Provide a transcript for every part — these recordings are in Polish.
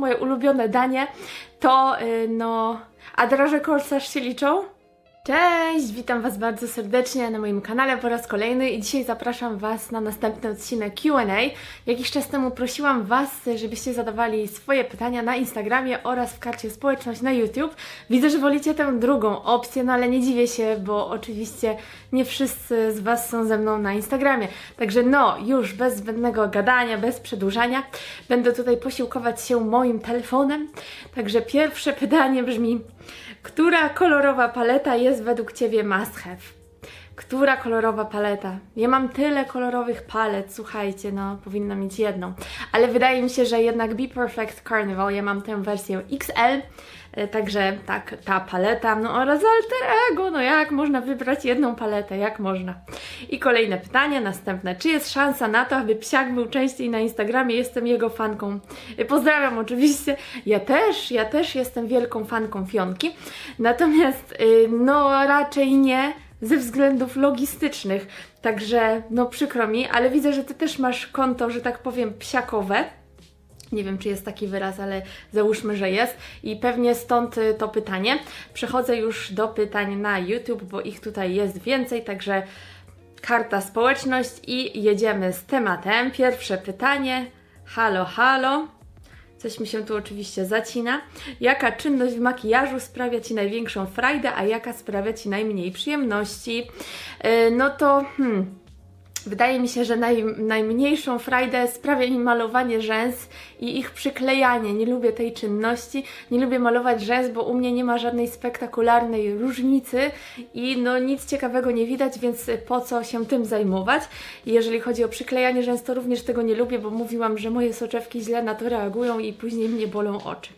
moje ulubione danie, to y, no... A draże korsarz się liczą? Cześć, witam Was bardzo serdecznie na moim kanale po raz kolejny i dzisiaj zapraszam Was na następny odcinek Q&A. Jakiś czas temu prosiłam Was, żebyście zadawali swoje pytania na Instagramie oraz w karcie społeczność na YouTube. Widzę, że wolicie tę drugą opcję, no ale nie dziwię się, bo oczywiście nie wszyscy z Was są ze mną na Instagramie. Także no, już bez zbędnego gadania, bez przedłużania, będę tutaj posiłkować się moim telefonem. Także pierwsze pytanie brzmi, która kolorowa paleta jest według Ciebie must have? Która kolorowa paleta? Ja mam tyle kolorowych palet, słuchajcie, no powinna mieć jedną. Ale wydaje mi się, że jednak Be Perfect Carnival, ja mam tę wersję XL, e, także tak, ta paleta, no oraz Alter Ego, no jak można wybrać jedną paletę, jak można? I kolejne pytanie, następne. Czy jest szansa na to, aby Psiak był częściej na Instagramie? Jestem jego fanką. E, Pozdrawiam oczywiście. Ja też, ja też jestem wielką fanką Fionki. Natomiast, y, no raczej nie ze względów logistycznych. Także, no przykro mi, ale widzę, że Ty też masz konto, że tak powiem, psiakowe. Nie wiem, czy jest taki wyraz, ale załóżmy, że jest. I pewnie stąd y, to pytanie. Przechodzę już do pytań na YouTube, bo ich tutaj jest więcej, także karta społeczność i jedziemy z tematem. Pierwsze pytanie. Halo, halo. Coś mi się tu oczywiście zacina. Jaka czynność w makijażu sprawia Ci największą frajdę, a jaka sprawia Ci najmniej przyjemności? Yy, no to hmm, Wydaje mi się, że naj, najmniejszą frajdę sprawia mi malowanie rzęs i ich przyklejanie. Nie lubię tej czynności, nie lubię malować rzęs, bo u mnie nie ma żadnej spektakularnej różnicy i no nic ciekawego nie widać, więc po co się tym zajmować? Jeżeli chodzi o przyklejanie rzęs, to również tego nie lubię, bo mówiłam, że moje soczewki źle na to reagują i później mnie bolą oczy.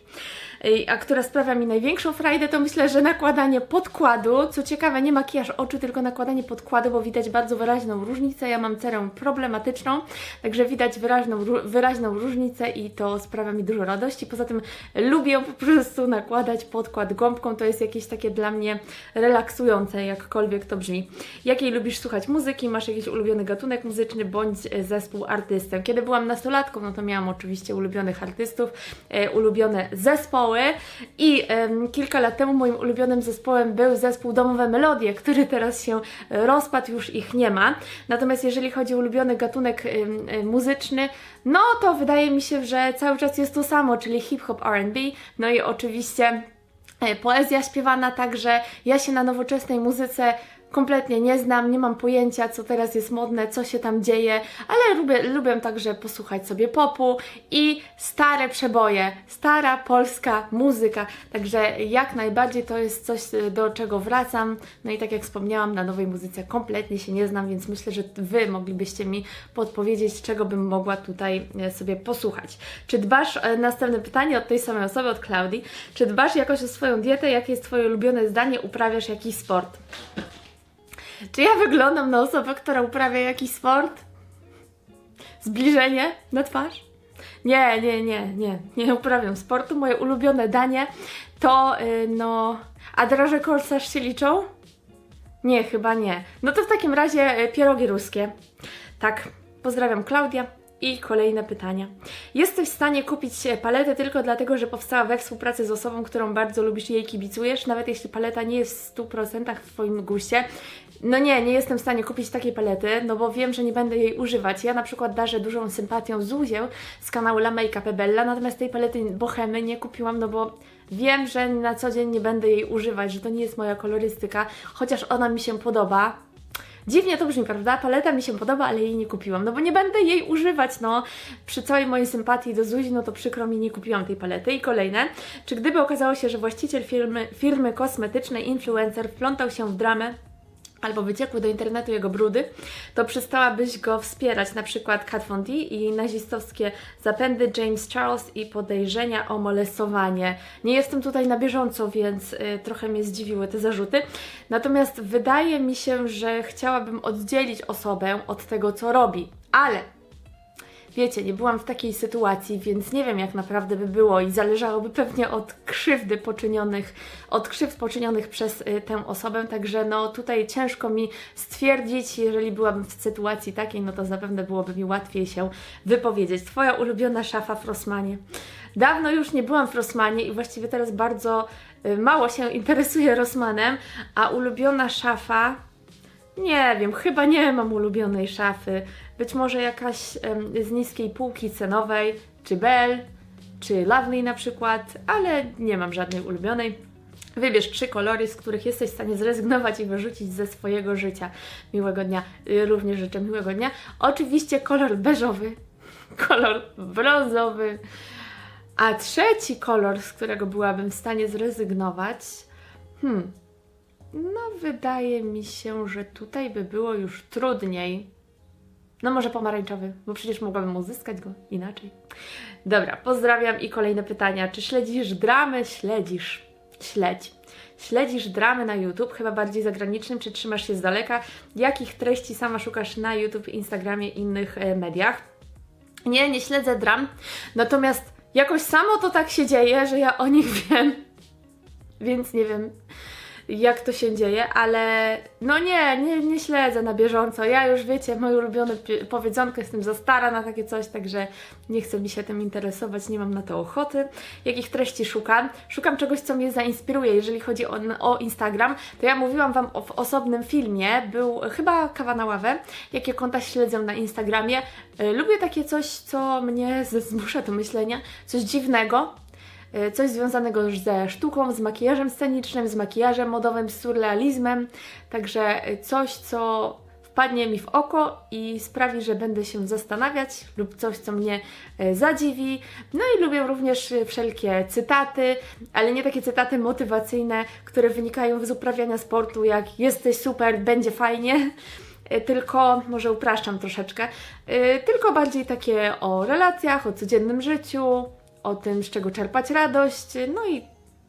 A która sprawia mi największą frajdę, to myślę, że nakładanie podkładu. Co ciekawe, nie makijaż oczu, tylko nakładanie podkładu, bo widać bardzo wyraźną różnicę. Ja mam cerę problematyczną, także widać wyraźną, wyraźną różnicę i to sprawia mi dużo radości. Poza tym lubię po prostu nakładać podkład gąbką, to jest jakieś takie dla mnie relaksujące, jakkolwiek to brzmi. Jakiej lubisz słuchać muzyki? Masz jakiś ulubiony gatunek muzyczny bądź e, zespół artystę? Kiedy byłam nastolatką, no to miałam oczywiście ulubionych artystów, e, ulubione zespoły i em, kilka lat temu moim ulubionym zespołem był zespół Domowe Melodie, który teraz się rozpadł, już ich nie ma. Natomiast jeżeli chodzi o ulubiony gatunek muzyczny, no to wydaje mi się, że cały czas jest to samo, czyli hip-hop R&B, no i oczywiście e, poezja śpiewana, także ja się na nowoczesnej muzyce kompletnie nie znam, nie mam pojęcia, co teraz jest modne, co się tam dzieje, ale lubię, lubię także posłuchać sobie popu i stare przeboje, stara polska muzyka, także jak najbardziej to jest coś, do czego wracam. No i tak jak wspomniałam, na nowej muzyce kompletnie się nie znam, więc myślę, że Wy moglibyście mi podpowiedzieć, czego bym mogła tutaj e, sobie posłuchać. Czy dbasz, e, następne pytanie od tej samej osoby, od Klaudii, czy dbasz jakoś o swoją dietę, jakie jest Twoje ulubione zdanie, uprawiasz jakiś sport? Czy ja wyglądam na osobę, która uprawia jakiś sport? Zbliżenie na twarz? Nie, nie, nie, nie, nie uprawiam sportu. Moje ulubione danie to, yy, no... A draże korsarz się liczą? Nie, chyba nie. No to w takim razie y, pierogi ruskie. Tak, pozdrawiam Klaudia. I kolejne pytania. Jesteś w stanie kupić e, paletę tylko dlatego, że powstała we współpracy z osobą, którą bardzo lubisz i jej kibicujesz, nawet jeśli paleta nie jest w 100% w Twoim guście. No nie, nie jestem w stanie kupić takiej palety, no bo wiem, że nie będę jej używać. Ja na przykład darzę dużą sympatią Zuzię z kanału La Make Bella, natomiast tej palety Bohemy nie kupiłam, no bo wiem, że na co dzień nie będę jej używać, że to nie jest moja kolorystyka, chociaż ona mi się podoba. Dziwnie to brzmi, prawda? Paleta mi się podoba, ale jej nie kupiłam, no bo nie będę jej używać, no. Przy całej mojej sympatii do Zuzi, no to przykro mi, nie kupiłam tej palety. I kolejne, czy gdyby okazało się, że właściciel firmy, firmy kosmetycznej, influencer wplątał się w dramę, albo wyciekły do internetu jego brudy, to przestałabyś go wspierać, na przykład Kat Von D i nazistowskie zapędy James Charles i podejrzenia o molestowanie. Nie jestem tutaj na bieżąco, więc y, trochę mnie zdziwiły te zarzuty. Natomiast wydaje mi się, że chciałabym oddzielić osobę od tego, co robi. Ale wiecie, nie byłam w takiej sytuacji, więc nie wiem jak naprawdę by było i zależałoby pewnie od krzywdy poczynionych, od krzywd poczynionych przez y, tę osobę, także no tutaj ciężko mi stwierdzić, jeżeli byłabym w sytuacji takiej, no to zapewne byłoby mi łatwiej się wypowiedzieć. Twoja ulubiona szafa w Rossmanie. Dawno już nie byłam w Rossmanie i właściwie teraz bardzo y, mało się interesuję Rossmanem, a ulubiona szafa nie wiem, chyba nie mam ulubionej szafy. Być może jakaś z niskiej półki cenowej, czy Bell, czy Lovely na przykład, ale nie mam żadnej ulubionej. Wybierz trzy kolory, z których jesteś w stanie zrezygnować i wyrzucić ze swojego życia. Miłego dnia. Y, Również życzę miłego dnia. Oczywiście kolor beżowy, kolor brązowy, a trzeci kolor, z którego byłabym w stanie zrezygnować, hmm, no, wydaje mi się, że tutaj by było już trudniej. No, może pomarańczowy, bo przecież mogłabym uzyskać go inaczej. Dobra, pozdrawiam i kolejne pytania. Czy śledzisz dramy? Śledzisz. Śledź. Śledzisz dramy na YouTube, chyba bardziej zagranicznym, czy trzymasz się z daleka? Jakich treści sama szukasz na YouTube, Instagramie innych e, mediach? Nie, nie śledzę dram, natomiast jakoś samo to tak się dzieje, że ja o nich wiem, więc nie wiem jak to się dzieje, ale no nie, nie, nie śledzę na bieżąco. Ja już wiecie, moje ulubione powiedzonko, jestem za stara na takie coś, także nie chcę mi się tym interesować, nie mam na to ochoty. Jakich treści szukam? Szukam czegoś, co mnie zainspiruje, jeżeli chodzi o, o Instagram. To ja mówiłam Wam o, w osobnym filmie, był chyba kawa na ławę, jakie konta śledzę na Instagramie. Y, Lubię takie coś, co mnie zmusza do myślenia, coś dziwnego, E, coś związanego ze sztuką, z makijażem scenicznym, z makijażem modowym, z surrealizmem. Także e, coś, co wpadnie mi w oko i sprawi, że będę się zastanawiać, lub coś, co mnie e, zadziwi. No i lubię również e, wszelkie cytaty, ale nie takie cytaty motywacyjne, które wynikają z uprawiania sportu, jak jesteś super, będzie fajnie. E, Tylko, może upraszczam troszeczkę, e, tylko bardziej takie o relacjach, o codziennym życiu, o tym, z czego czerpać radość, no i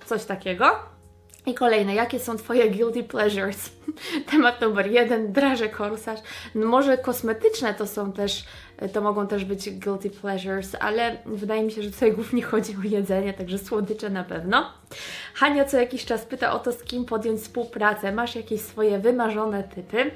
coś takiego. I kolejne, jakie są Twoje guilty pleasures? Temat numer jeden, draże korsarz. No może kosmetyczne to są też, to mogą też być guilty pleasures, ale wydaje mi się, że tutaj głównie chodzi o jedzenie, także słodycze na pewno. Hania co jakiś czas pyta o to, z kim podjąć współpracę. Masz jakieś swoje wymarzone typy?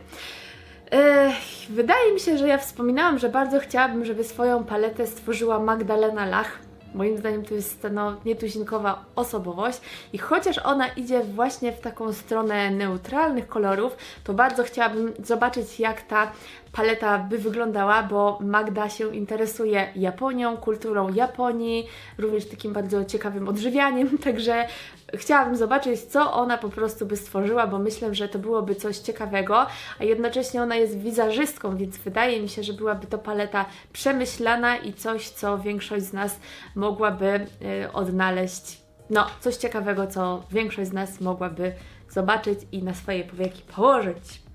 Ech, wydaje mi się, że ja wspominałam, że bardzo chciałabym, żeby swoją paletę stworzyła Magdalena Lach. Moim zdaniem to jest no, nietuzinkowa osobowość i chociaż ona idzie właśnie w taką stronę neutralnych kolorów, to bardzo chciałabym zobaczyć, jak ta paleta by wyglądała, bo Magda się interesuje Japonią, kulturą Japonii, również takim bardzo ciekawym odżywianiem, także chciałabym zobaczyć, co ona po prostu by stworzyła, bo myślę, że to byłoby coś ciekawego, a jednocześnie ona jest wizażystką, więc wydaje mi się, że byłaby to paleta przemyślana i coś, co większość z nas mogłaby y, odnaleźć. No, coś ciekawego, co większość z nas mogłaby zobaczyć i na swoje powieki położyć.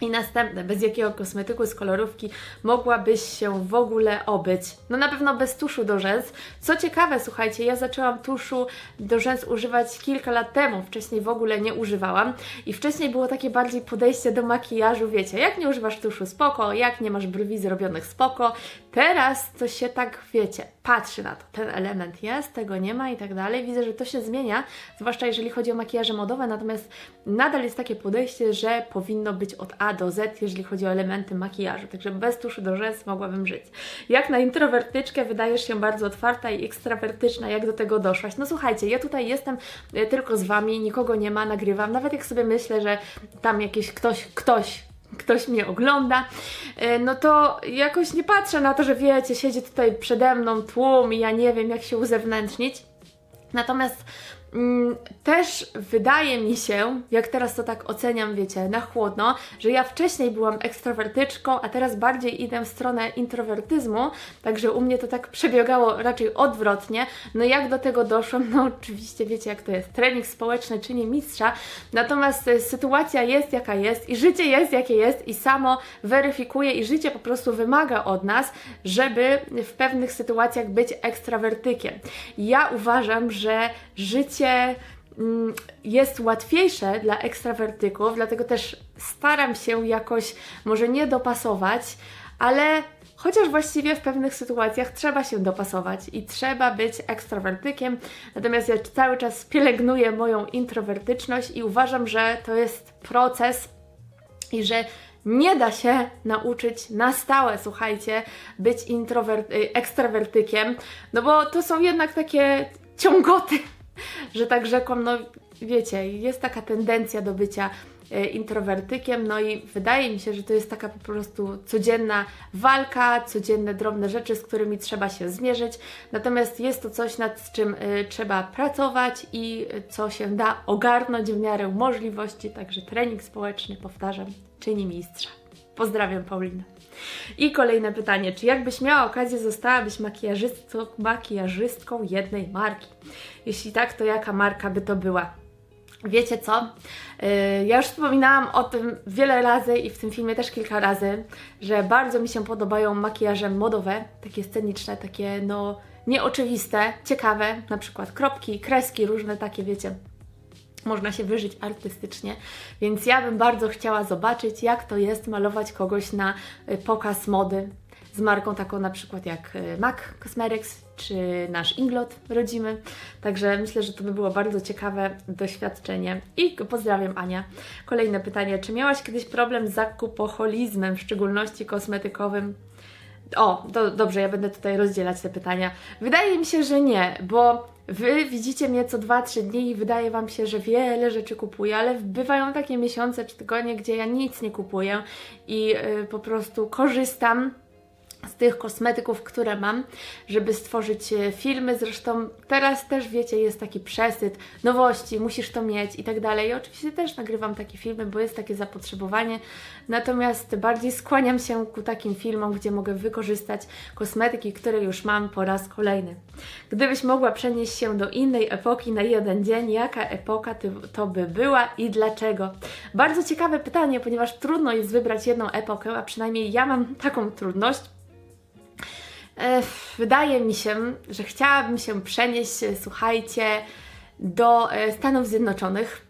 I następne, bez jakiego kosmetyku z kolorówki mogłabyś się w ogóle obyć? No na pewno bez tuszu do rzęs. Co ciekawe, słuchajcie, ja zaczęłam tuszu do rzęs używać kilka lat temu, wcześniej w ogóle nie używałam i wcześniej było takie bardziej podejście do makijażu, wiecie, jak nie używasz tuszu spoko, jak nie masz brwi zrobionych spoko. Teraz to się tak, wiecie, patrzy na to, ten element jest, tego nie ma i tak dalej. Widzę, że to się zmienia, zwłaszcza jeżeli chodzi o makijaże modowe, natomiast nadal jest takie podejście, że powinno być od A do Z, jeżeli chodzi o elementy makijażu. Także bez tuszu do rzęs mogłabym żyć. Jak na introwertyczkę wydajesz się bardzo otwarta i ekstrawertyczna, jak do tego doszłaś? No słuchajcie, ja tutaj jestem e, tylko z Wami, nikogo nie ma, nagrywam. Nawet jak sobie myślę, że tam jakiś ktoś, ktoś, ktoś mnie ogląda, e, no to jakoś nie patrzę na to, że wiecie, siedzi tutaj przede mną tłum i ja nie wiem, jak się uzewnętrznić. Natomiast też wydaje mi się, jak teraz to tak oceniam, wiecie, na chłodno, że ja wcześniej byłam ekstrawertyczką, a teraz bardziej idę w stronę introwertyzmu, także u mnie to tak przebiegało raczej odwrotnie. No jak do tego doszłam? No oczywiście wiecie, jak to jest. Trening społeczny czyni mistrza, natomiast e, sytuacja jest jaka jest i życie jest jakie jest i samo weryfikuje i życie po prostu wymaga od nas, żeby w pewnych sytuacjach być ekstrawertykiem. Ja uważam, że życie mm, jest łatwiejsze dla ekstrawertyków, dlatego też staram się jakoś może nie dopasować, ale Chociaż właściwie w pewnych sytuacjach trzeba się dopasować i trzeba być ekstrowertykiem, natomiast ja cały czas pielęgnuję moją introwertyczność i uważam, że to jest proces i że nie da się nauczyć na stałe, słuchajcie, być intrower- y, ekstrawertykiem, no bo to są jednak takie ciągoty, że tak rzekłam, no wiecie, jest taka tendencja do bycia e, introwertykiem, no i wydaje mi się, że to jest taka po prostu codzienna walka, codzienne drobne rzeczy, z którymi trzeba się zmierzyć. Natomiast jest to coś, nad czym e, trzeba pracować i co się da ogarnąć w miarę możliwości, także trening społeczny, powtarzam, czyni mistrza. Pozdrawiam Paulinę. I kolejne pytanie, czy jakbyś miała okazję, zostałabyś makijażystką, makijażystką jednej marki? Jeśli tak, to jaka marka by to była? Wiecie co? Yy, Ja już wspominałam o tym wiele razy i w tym filmie też kilka razy, że bardzo mi się podobają makijaże modowe, takie sceniczne, takie no nieoczywiste, ciekawe, na przykład kropki, kreski, różne takie, wiecie. Można się wyżyć artystycznie, więc ja bym bardzo chciała zobaczyć, jak to jest malować kogoś na y, pokaz mody z marką taką na przykład jak y, MAC Cosmetics czy nasz Inglot rodzimy. Także myślę, że to by było bardzo ciekawe doświadczenie. I pozdrawiam Ania. Kolejne pytanie. Czy miałaś kiedyś problem z zakupoholizmem, w szczególności kosmetykowym? O, do, dobrze, ja będę tutaj rozdzielać te pytania. Wydaje mi się, że nie, bo Wy widzicie mnie co 2-3 dni i wydaje Wam się, że wiele rzeczy kupuję, ale bywają takie miesiące czy tygodnie, gdzie ja nic nie kupuję i y, po prostu korzystam z tych kosmetyków, które mam, żeby stworzyć e, filmy. Zresztą teraz też wiecie, jest taki przesyt nowości, musisz to mieć i tak dalej. I oczywiście też nagrywam takie filmy, bo jest takie zapotrzebowanie. Natomiast bardziej skłaniam się ku takim filmom, gdzie mogę wykorzystać kosmetyki, które już mam po raz kolejny. Gdybyś mogła przenieść się do innej epoki na jeden dzień, jaka epoka to by była i dlaczego? Bardzo ciekawe pytanie, ponieważ trudno jest wybrać jedną epokę, a przynajmniej ja mam taką trudność. E, Wydaje mi się, że chciałabym się przenieść, słuchajcie, do e, Stanów Zjednoczonych,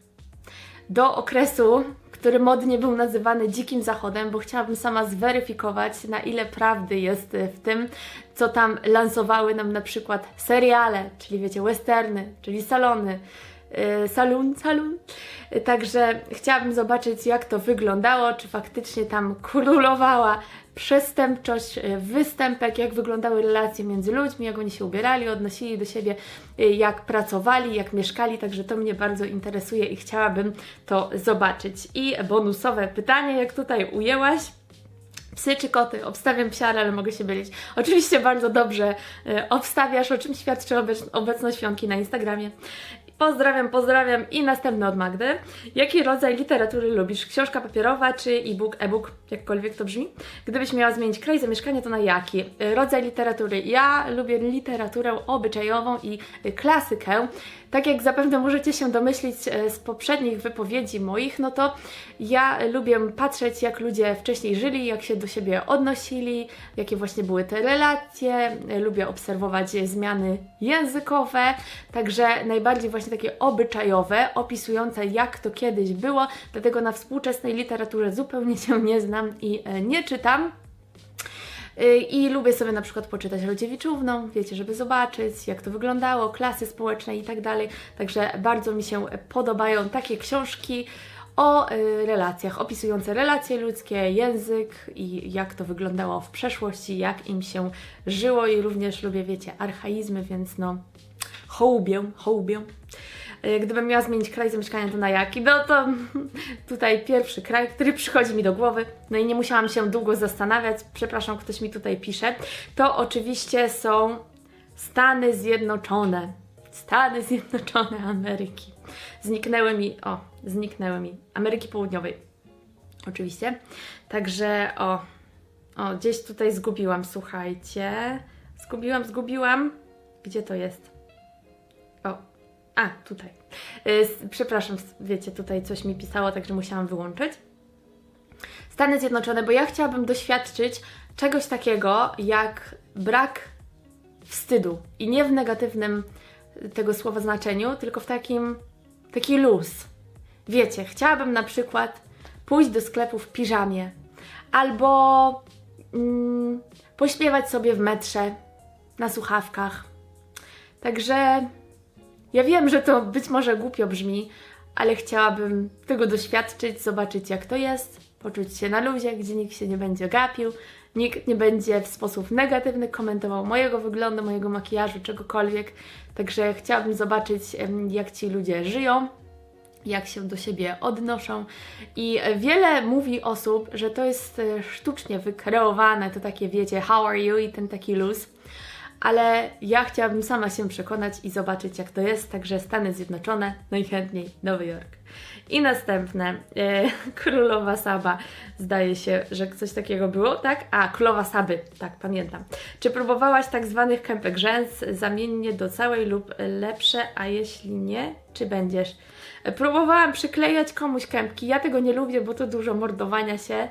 do okresu, który modnie był nazywany Dzikim Zachodem, bo chciałabym sama zweryfikować, na ile prawdy jest e, w tym, co tam lansowały nam na przykład seriale, czyli wiecie, westerny, czyli salony, salon, salon. Także chciałabym zobaczyć, jak to wyglądało, czy faktycznie tam królowała przestępczość, e, występek, jak wyglądały relacje między ludźmi, jak oni się ubierali, odnosili do siebie, e, jak pracowali, jak mieszkali, także to mnie bardzo interesuje i chciałabym to zobaczyć. I bonusowe pytanie, jak tutaj ujęłaś. Psy czy koty? Obstawiam psiarę, ale mogę się mylić. Oczywiście bardzo dobrze e, obstawiasz, o czym świadczy obec- obecność Fionki na Instagramie. Pozdrawiam, pozdrawiam i następny od Magdy. Jaki rodzaj literatury lubisz? Książka papierowa czy e-book? E-book, jakkolwiek to brzmi. Gdybyś miała zmienić kraj zamieszkania, to na jaki? Rodzaj literatury. Ja lubię literaturę obyczajową i klasykę. Tak jak zapewne możecie się domyślić e, z poprzednich wypowiedzi moich, no to ja lubię patrzeć, jak ludzie wcześniej żyli, jak się do siebie odnosili, jakie właśnie były te relacje. Lubię obserwować zmiany językowe, także najbardziej właśnie takie obyczajowe, opisujące jak to kiedyś było, dlatego na współczesnej literaturze zupełnie się nie znam i e, nie czytam. Y, I lubię sobie na przykład poczytać Rodziewiczówną, wiecie, żeby zobaczyć, jak to wyglądało, klasy społeczne i tak dalej. Także bardzo mi się podobają takie książki o y, relacjach, opisujące relacje ludzkie, język i jak to wyglądało w przeszłości, jak im się żyło i również lubię, wiecie, archaizmy, więc no hołubię, hołubię. Y, Gdybym miała zmienić kraj zamieszkania, to na jaki? No to tutaj pierwszy kraj, który przychodzi mi do głowy, no i nie musiałam się długo zastanawiać, przepraszam, ktoś mi tutaj pisze, to oczywiście są Stany Zjednoczone. Stany Zjednoczone Ameryki. Zniknęły mi, o, zniknęły mi, Ameryki Południowej. Oczywiście. Także, o, o, gdzieś tutaj zgubiłam, słuchajcie. Zgubiłam, zgubiłam. Gdzie to jest? A, tutaj. Y, Przepraszam, wiecie, tutaj coś mi pisało, także musiałam wyłączyć. Stany Zjednoczone, bo ja chciałabym doświadczyć czegoś takiego jak brak wstydu. I nie w negatywnym tego słowa znaczeniu, tylko w takim taki luz. Wiecie, chciałabym na przykład pójść do sklepu w piżamie albo mm, pośpiewać sobie w metrze, na słuchawkach. Także ja wiem, że to być może głupio brzmi, ale chciałabym tego doświadczyć, zobaczyć jak to jest, poczuć się na luzie, gdzie nikt się nie będzie gapił, nikt nie będzie w sposób negatywny komentował mojego wyglądu, mojego makijażu, czegokolwiek. Także chciałabym zobaczyć, jak ci ludzie żyją, jak się do siebie odnoszą. I wiele mówi osób, że to jest e, sztucznie wykreowane, to takie wiecie, how are you i ten taki luz. Ale ja chciałabym sama się przekonać i zobaczyć, jak to jest. Także Stany Zjednoczone, najchętniej Nowy Jork. I następne, e, Królowa Saba. Zdaje się, że coś takiego było, tak? A, Królowa Saby, tak, pamiętam. Czy próbowałaś tak zwanych kępek rzęs zamiennie do całej lub lepsze, a jeśli nie, czy będziesz? E, Próbowałam przyklejać komuś kępki. Ja tego nie lubię, bo to dużo mordowania się.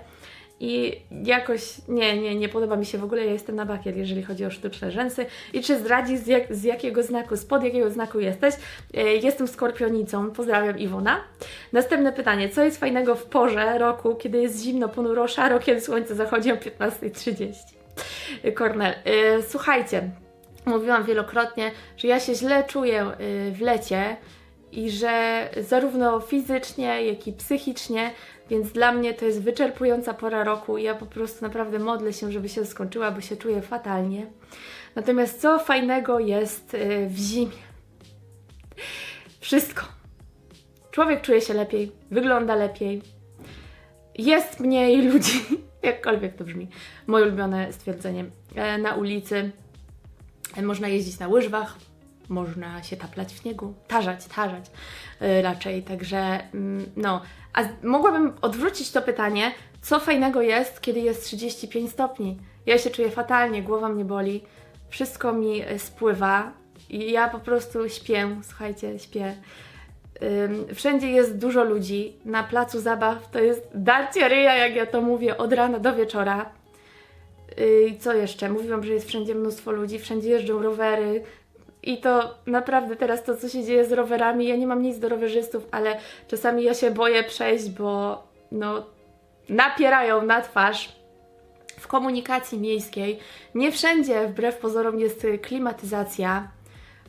I jakoś nie, nie, nie podoba mi się w ogóle. Ja jestem na bakier, jeżeli chodzi o sztuczne rzęsy. I czy zdradzisz z, jak, z jakiego znaku, spod jakiego znaku jesteś? E, Jestem skorpionicą. Pozdrawiam Iwona. Następne pytanie. Co jest fajnego w porze roku, kiedy jest zimno, ponuro, szaro, kiedy słońce zachodzi o 15.30? E, Kornel. e, Słuchajcie, mówiłam wielokrotnie, że ja się źle czuję e, w lecie i że zarówno fizycznie, jak i psychicznie, więc dla mnie to jest wyczerpująca pora roku ja po prostu naprawdę modlę się, żeby się skończyła, bo się czuję fatalnie. Natomiast co fajnego jest y, w zimie? Wszystko. Człowiek czuje się lepiej, wygląda lepiej, jest mniej ludzi, jakkolwiek to brzmi. Moje ulubione stwierdzenie. E, Na ulicy e, można jeździć na łyżwach, można się taplać w śniegu, tarzać, tarzać y, raczej, także mm, no. A mogłabym odwrócić to pytanie, co fajnego jest, kiedy jest 35 stopni? Ja się czuję fatalnie, głowa mnie boli, wszystko mi y, spływa i ja po prostu śpię, słuchajcie, śpię. Wszędzie jest dużo ludzi, na placu zabaw to jest darcie ryja, jak ja to mówię, od rana do wieczora. Yy, co jeszcze? Mówiłam, że jest wszędzie mnóstwo ludzi, wszędzie jeżdżą rowery. I to naprawdę teraz to, co się dzieje z rowerami, ja nie mam nic do rowerzystów, ale czasami ja się boję przejść, bo no, napierają na twarz w komunikacji miejskiej. Nie wszędzie, wbrew pozorom, jest klimatyzacja.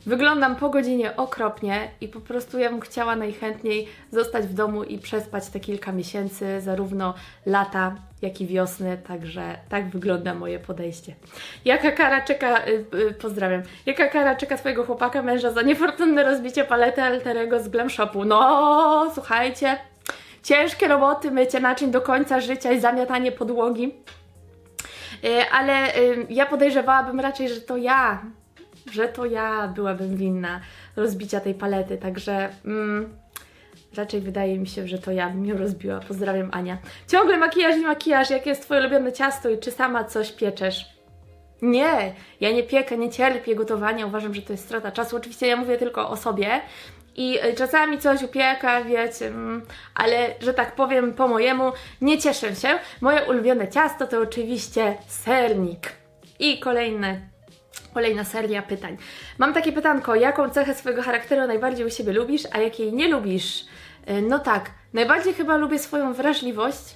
Wyglądam po godzinie okropnie i po prostu ja bym chciała najchętniej zostać w domu i przespać te kilka miesięcy, zarówno lata, jak i wiosny, także tak wygląda moje podejście. Jaka kara czeka, y, y, pozdrawiam, jaka kara czeka Twojego chłopaka, męża za niefortunne rozbicie palety alterego z Glam Shopu? No, słuchajcie, ciężkie roboty, mycie naczyń do końca życia i zamiatanie podłogi. Y, Ale y, ja podejrzewałabym raczej, że to ja, że to ja byłabym winna rozbicia tej palety, także mm, raczej wydaje mi się, że to ja bym ją rozbiła. Pozdrawiam Ania. Ciągle makijaż i makijaż, jakie jest Twoje ulubione ciasto i czy sama coś pieczesz? Nie, ja nie piekę, nie cierpię gotowania, uważam, że to jest strata czasu. Oczywiście ja mówię tylko o sobie i y, czasami coś upieka, wiecie, mm, ale że tak powiem po mojemu, nie cieszę się. Moje ulubione ciasto to oczywiście sernik. I kolejne Kolejna seria pytań. Mam takie pytanko, jaką cechę swojego charakteru najbardziej u siebie lubisz, a jakiej nie lubisz? Y, No tak, najbardziej chyba lubię swoją wrażliwość,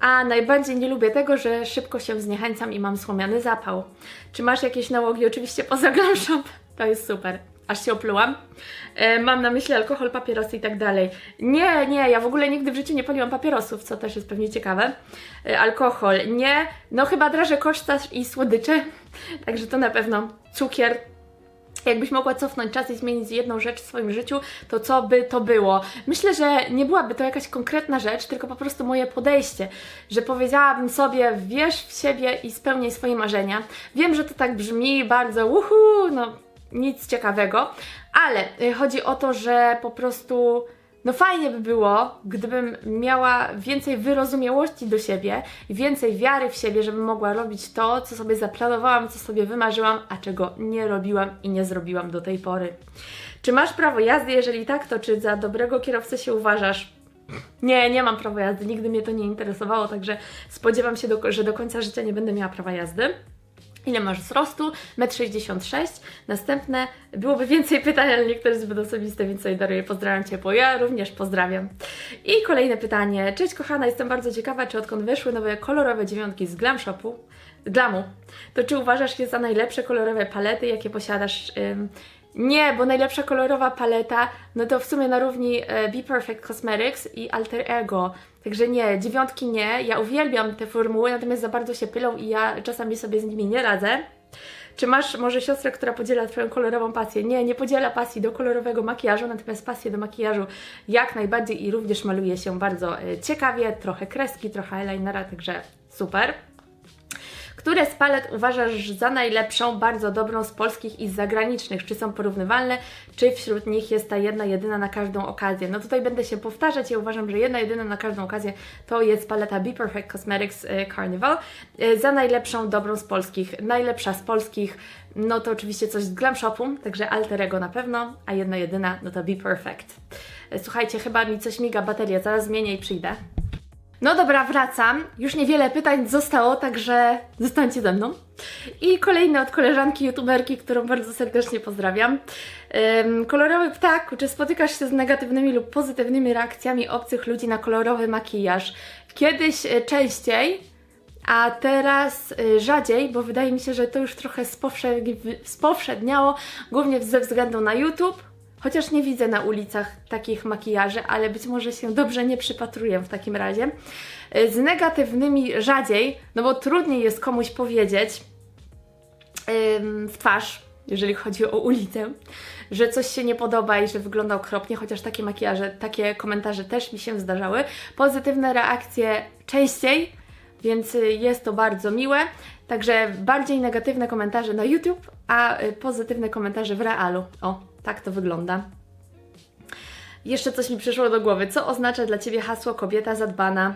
a najbardziej nie lubię tego, że szybko się zniechęcam i mam słomiany zapał. Czy masz jakieś nałogi? Oczywiście poza Glam Shop. To jest super. Aż się oplułam. E, mam na myśli alkohol, papierosy i tak dalej. Nie, nie, ja w ogóle nigdy w życiu nie paliłam papierosów, co też jest pewnie ciekawe. E, alkohol, nie. No chyba draże koszta i słodycze. Także to na pewno cukier, Jakbyś mogła cofnąć czas i zmienić jedną rzecz w swoim życiu, to co by to było? Myślę, że nie byłaby to jakaś konkretna rzecz, tylko po prostu moje podejście, że powiedziałabym sobie, wierz w siebie i spełnij swoje marzenia. Wiem, że to tak brzmi bardzo uhu, no nic ciekawego, ale y, chodzi o to, że po prostu no fajnie by było, gdybym miała więcej wyrozumiałości do siebie więcej wiary w siebie, żebym mogła robić to, co sobie zaplanowałam, co sobie wymarzyłam, a czego nie robiłam i nie zrobiłam do tej pory. Czy masz prawo jazdy? Jeżeli tak, to czy za dobrego kierowcę się uważasz? Nie, nie mam prawa jazdy, nigdy mnie to nie interesowało, także spodziewam się, do, że do końca życia nie będę miała prawa jazdy. Ile masz wzrostu? 1,66 m. Następne, byłoby więcej pytań, ale niektóre zbyt osobiste, więc sobie daruję. Pozdrawiam Cię, bo ja również pozdrawiam. I kolejne pytanie. Cześć kochana, jestem bardzo ciekawa, czy odkąd wyszły nowe kolorowe dziewiątki z Glam Shopu, Glamu. To czy uważasz je za najlepsze kolorowe palety, jakie posiadasz? Nie, bo najlepsza kolorowa paleta, no to w sumie na równi e, Be Perfect Cosmetics i Alter Ego. Także nie, dziewiątki nie. Ja uwielbiam te formuły, natomiast za bardzo się pylą i ja czasami sobie z nimi nie radzę. Czy masz może siostrę, która podziela Twoją kolorową pasję? Nie, nie podziela pasji do kolorowego makijażu, natomiast pasję do makijażu jak najbardziej i również maluje się bardzo e, ciekawie, trochę kreski, trochę eyelinera, także super. Które z palet uważasz za najlepszą, bardzo dobrą z polskich i z zagranicznych? Czy są porównywalne, czy wśród nich jest ta jedna, jedyna na każdą okazję? No tutaj będę się powtarzać, ja uważam, że jedna, jedyna na każdą okazję to jest paleta Be Perfect Cosmetics e, Carnival. E, Za najlepszą, dobrą z polskich. Najlepsza z polskich, no to oczywiście coś z Glam Shopu, także Alterego na pewno, a jedna, jedyna, no to Be Perfect. E, Słuchajcie, chyba mi coś miga bateria, zaraz zmienię i przyjdę. No dobra, wracam. Już niewiele pytań zostało, także zostańcie ze mną. I kolejne od koleżanki youtuberki, którą bardzo serdecznie pozdrawiam. Ym, kolorowy ptak, czy spotykasz się z negatywnymi lub pozytywnymi reakcjami obcych ludzi na kolorowy makijaż? Kiedyś y, częściej, a teraz y, rzadziej, bo wydaje mi się, że to już trochę spowsze- spowszedniało, głównie ze względu na YouTube. Chociaż nie widzę na ulicach takich makijaży, ale być może się dobrze nie przypatruję w takim razie. Y, Z negatywnymi rzadziej, no bo trudniej jest komuś powiedzieć w twarz, jeżeli chodzi o ulicę, że coś się nie podoba i że wygląda okropnie, chociaż takie makijaże, takie komentarze też mi się zdarzały. Pozytywne reakcje częściej, więc y, jest to bardzo miłe. Także bardziej negatywne komentarze na YouTube, a y, pozytywne komentarze w realu. O, tak to wygląda. Jeszcze coś mi przyszło do głowy. Co oznacza dla Ciebie hasło kobieta zadbana?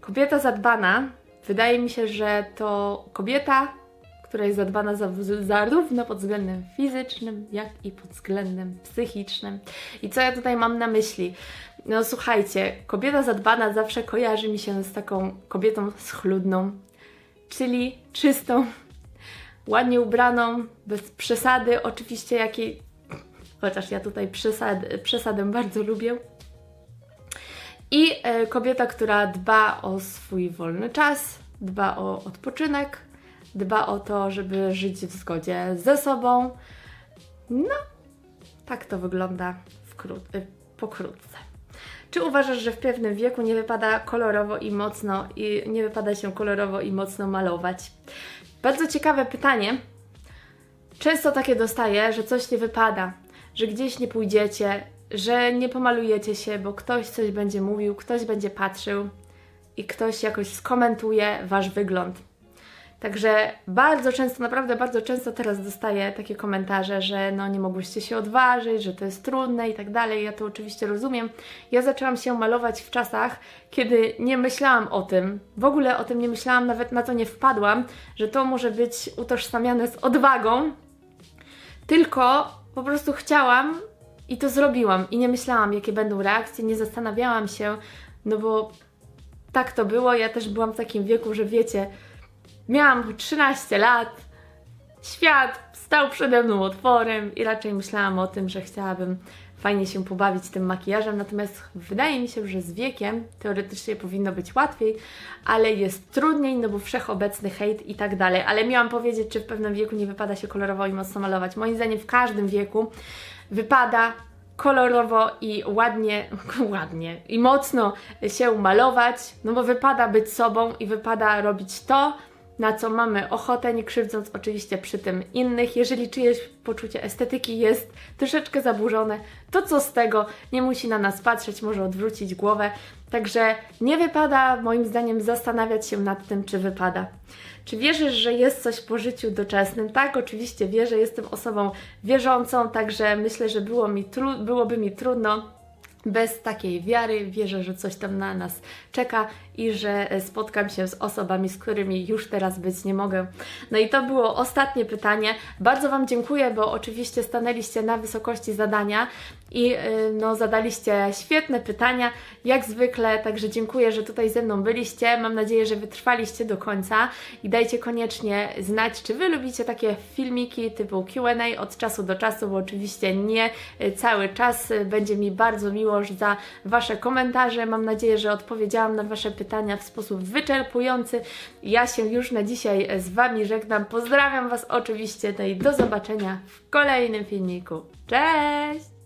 Kobieta zadbana, wydaje mi się, że to kobieta, która jest zadbana za, zarówno pod względem fizycznym, jak i pod względem psychicznym. I co ja tutaj mam na myśli? No słuchajcie, kobieta zadbana zawsze kojarzy mi się z taką kobietą schludną, czyli czystą, ładnie ubraną, bez przesady, oczywiście jakiej, chociaż ja tutaj przesad, przesadę bardzo lubię. I e, kobieta, która dba o swój wolny czas, dba o odpoczynek, dba o to, żeby żyć w zgodzie ze sobą. No, tak to wygląda wkró- y, pokrótce. Czy uważasz, że w pewnym wieku nie wypada kolorowo i mocno i nie wypada się kolorowo i mocno malować? Bardzo ciekawe pytanie. Często takie dostaję, że coś nie wypada, że gdzieś nie pójdziecie, że nie pomalujecie się, bo ktoś coś będzie mówił, ktoś będzie patrzył i ktoś jakoś skomentuje wasz wygląd. Także bardzo często, naprawdę bardzo często teraz dostaję takie komentarze, że no nie mogłyście się odważyć, że to jest trudne i tak dalej. Ja to oczywiście rozumiem. Ja zaczęłam się malować w czasach, kiedy nie myślałam o tym, w ogóle o tym nie myślałam, nawet na to nie wpadłam, że to może być utożsamiane z odwagą, tylko po prostu chciałam i to zrobiłam i nie myślałam, jakie będą reakcje, nie zastanawiałam się, no bo tak to było. Ja też byłam w takim wieku, że wiecie, miałam 13 lat, świat stał przede mną otworem i raczej myślałam o tym, że chciałabym fajnie się pobawić tym makijażem, natomiast wydaje mi się, że z wiekiem teoretycznie powinno być łatwiej, ale jest trudniej, no bo wszechobecny hejt i tak dalej. Ale miałam powiedzieć, czy w pewnym wieku nie wypada się kolorowo i mocno malować. Moim zdaniem w każdym wieku wypada kolorowo i ładnie, ładnie i mocno się malować, no bo wypada być sobą i wypada robić to, na co mamy ochotę, nie krzywdząc oczywiście przy tym innych. Jeżeli czyjeś poczucie estetyki jest troszeczkę zaburzone, to co z tego? Nie musi na nas patrzeć, może odwrócić głowę. Także nie wypada, moim zdaniem, zastanawiać się nad tym, czy wypada. Czy wierzysz, że jest coś po życiu doczesnym? Tak, oczywiście wierzę, jestem osobą wierzącą, także myślę, że było mi byłoby mi trudno bez takiej wiary wierzę, że coś tam na nas czeka i że e, spotkam się z osobami, z którymi już teraz być nie mogę. No i to było ostatnie pytanie. Bardzo Wam dziękuję, bo oczywiście stanęliście na wysokości zadania i y, no, zadaliście świetne pytania, jak zwykle, także dziękuję, że tutaj ze mną byliście. Mam nadzieję, że wytrwaliście do końca i dajcie koniecznie znać, czy Wy lubicie takie filmiki typu Q&A od czasu do czasu, bo oczywiście nie y, cały czas. Będzie mi bardzo miło za Wasze komentarze. Mam nadzieję, że odpowiedziałam na Wasze pytania w sposób wyczerpujący. Ja się już na dzisiaj z Wami żegnam. Pozdrawiam Was oczywiście no i do zobaczenia w kolejnym filmiku. Cześć!